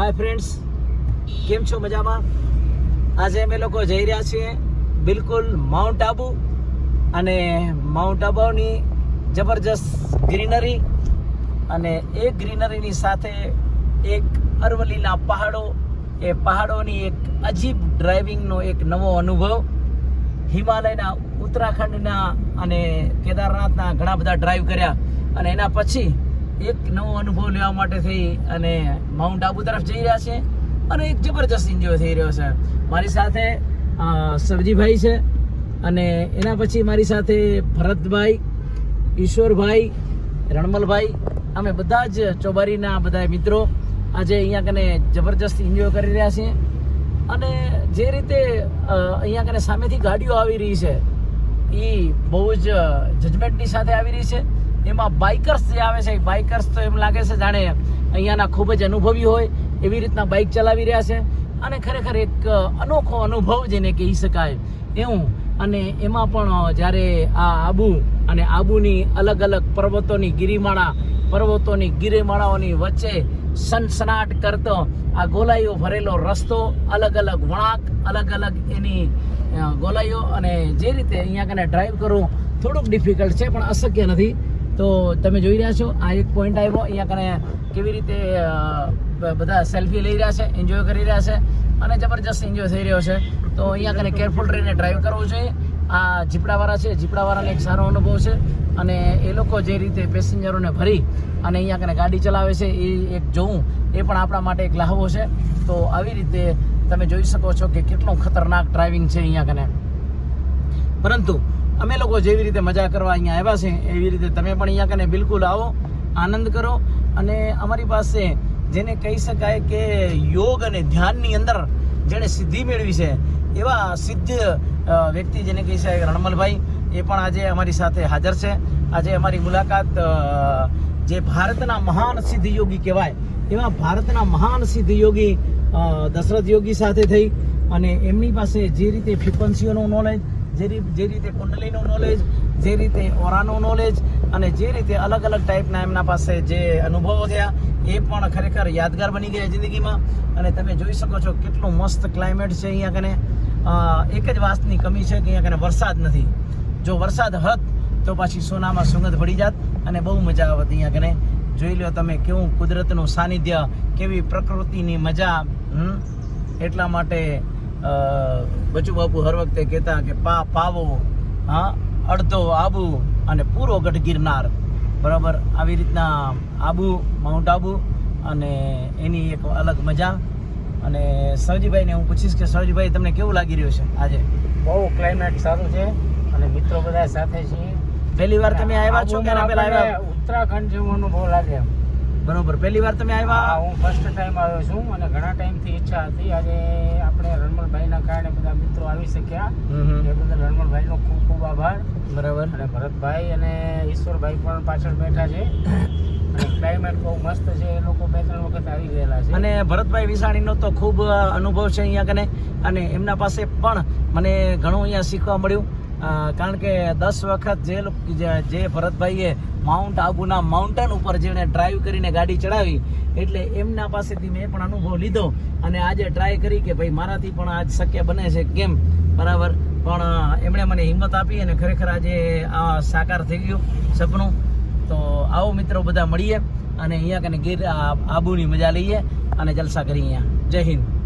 Hi friends કેમ છો મજામાં? આજે અમે લોકો જઈ રહ્યા છીએ બિલકુલ માઉન્ટ આબુ અને માઉન્ટ આબુની જબરજસ્ત ગ્રીનરી અને એ ગ્રીનરીની સાથે એક અરવલીના પહાડો, એ પહાડોની એક અજીબ ડ્રાઇવિંગનો એક નવો અનુભવ. હિમાલયના, ઉત્તરાખંડના અને કેદારનાથના ઘણા બધા ડ્રાઈવ કર્યા અને એના પછી એક નવો અનુભવ લેવા માટે થઈ અને માઉન્ટ આબુ તરફ જઈ રહ્યા છે અને એક જબરજસ્ત એન્જોય થઈ રહ્યો છે. મારી સાથે સરજીભાઈ છે અને એના પછી મારી સાથે ભરતભાઈ, ઈશ્વરભાઈ, રણમલભાઈ, અમે બધા જ ચોબારીના બધા મિત્રો આજે અહીંયા કને જબરજસ્ત એન્જોય કરી રહ્યા છીએ. અને જે રીતે અહીંયા કને સામેથી ગાડીઓ આવી રહી છે એ બહુ જ જજમેન્ટની સાથે આવી રહી છે. એમાં બાઇકર્સ જે આવે છે બાઇકર્સ તો એમ લાગે છે જાણે અહીંયાના ખૂબ જ અનુભવી હોય, એવી રીતના બાઇક ચલાવી રહ્યા છે. અને ખરેખર એક અનોખો અનુભવ જેને કહી શકાય એવું. અને એમાં પણ જ્યારે આ આબુ અને આબુની અલગ અલગ પર્વતોની ગિરિમાળા, પર્વતોની ગિરિમાળાઓની વચ્ચે સનસનાટ કરતો આ ગોલાઈઓ ભરેલો રસ્તો, અલગ અલગ વળાંક, અલગ અલગ એની ગોલાઈઓ અને જે રીતે અહીંયા કને ડ્રાઈવ કરવું થોડુંક ડિફિકલ્ટ છે, પણ અશક્ય નથી. તો તમે જોઈ રહ્યા છો, આ એક પોઈન્ટ આવ્યો. અહીંયા કને કેવી રીતે બધા સેલ્ફી લઈ રહ્યા છે એન્જોય કરી રહ્યા છે અને જબરજસ્ત એન્જોય થઈ રહ્યો છે. તો અહીંયા કને કેરફુલ રહીને ડ્રાઈવ કરવું જોઈએ. આ જીપડાવાળા છે, જીપડાવાળાને એક સારો અનુભવ છે અને એ લોકો જે રીતે પેસેન્જરોને ભરી અને અહીંયા કને ગાડી ચલાવે છે, એ એક જોવું એ પણ આપણા માટે એક લાહવો છે. તો આવી રીતે તમે જોઈ શકો છો કે કેટલું ખતરનાક ડ્રાઇવિંગ છે અહીંયા કને. પરંતુ અમે લોકો જેવી રીતે મજા કરવા અહીંયા આવ્યા છે, એવી રીતે તમે પણ અહીંયા કને બિલકુલ આવો, આનંદ કરો. અને અમારી પાસે જેને કહી શકાય કે યોગ અને ધ્યાનની અંદર જેણે સિદ્ધિ મેળવી છે, એવા સિદ્ધ વ્યક્તિ જેને કહી શકાય રણમલભાઈ, એ પણ આજે અમારી સાથે હાજર છે. આજે અમારી મુલાકાત જે ભારતના મહાન સિદ્ધ યોગી કહેવાય, એવા ભારતના મહાન સિદ્ધ યોગી દશરથ યોગી સાથે થઈ. અને એમની પાસે જે રીતે ફ્રિકવન્સીઓનું નોલેજ જે જે રીતે કુંડલીનું નોલેજ જે રીતે ઓરાનું નોલેજ અને જે રીતે અલગ અલગ ટાઈપના એમના પાસે જે અનુભવો થયા, એ પણ ખરેખર યાદગાર બની ગયા જિંદગીમાં. અને તમે જોઈ શકો છો કેટલું મસ્ત ક્લાઇમેટ છે અહીંયા કને. એક જ વાતની કમી છે કે અહીંયા કને વરસાદ નથી. જો વરસાદ હત, તો પાછી સોનામાં સુગંધ પડી જાત અને બહુ મજા આવત અહીંયા કને. જોઈ લો તમે કેવું કુદરતનું સાનિધ્ય, કેવી પ્રકૃતિની મજા? એટલા માટે બચુ બાપુ હર વખતે કહેતા કે પા પાવો હા અડધો આબુ અને પૂરો ગઢ ગિરનાર બરાબર? આવી રીતના આબુ માઉન્ટ આબુ અને એની એક અલગ મજા. અને સરજીભાઈને હું પૂછીશ કે સરજીભાઈ તમને કેવું લાગી રહ્યું છે આજે? બહુ ક્લાઇમેટ સારું છે અને મિત્રો બધા સાથે છીએ. પહેલી વાર તમે આવ્યા છો કે પહેલા આવ્યા? ઉત્તરાખંડ જેવો અનુભવ લાગે એમ. બરોબર. પહેલી વાર તમે આવ્યા? હું ફર્સ્ટ ટાઈમ આવ્યો છું અને ઘણા ટાઈમથી ઈચ્છા હતી. આજે આપણે રણમલભાઈના કારણે બધા મિત્રો આવી શક્યા. એ બદલ રણમલભાઈનો ખૂબ ખૂબ આભાર. બરાબર. અને ભરતભાઈ અને ઈશ્વરભાઈ પણ પાછળ બેઠા છે. અને ક્લાઇમેટ બહુ મસ્ત છે. એ લોકો બે ત્રણ વખત આવી ગયેલા છે. અને ભરતભાઈ વિસાણીનો તો ખૂબ અનુભવ છે અહીંયા કને. અને એમના પાસે પણ મને ઘણું અહીંયા શીખવા મળ્યું. કારણ કે દસ વખત જે જે ભરતભાઈએ માઉન્ટ આબુના માઉન્ટેન ઉપર જેણે ડ્રાઈવ કરીને ગાડી ચડાવી, એટલે એમના પાસેથી મેં પણ અનુભવ લીધો અને આજે ટ્રાય કરી કે ભાઈ મારાથી પણ આજ શક્ય બને છે. કેમ? બરાબર? પણ એમણે મને હિંમત આપી અને ખરેખર આજે આ સાકાર થઈ ગયું સપનું. તો આવો મિત્રો બધા મળીએ અને અહીંયા કને ગીર આબુની મજા લઈએ અને જલસા કરીએ અહીંયા. જય હિન્દ.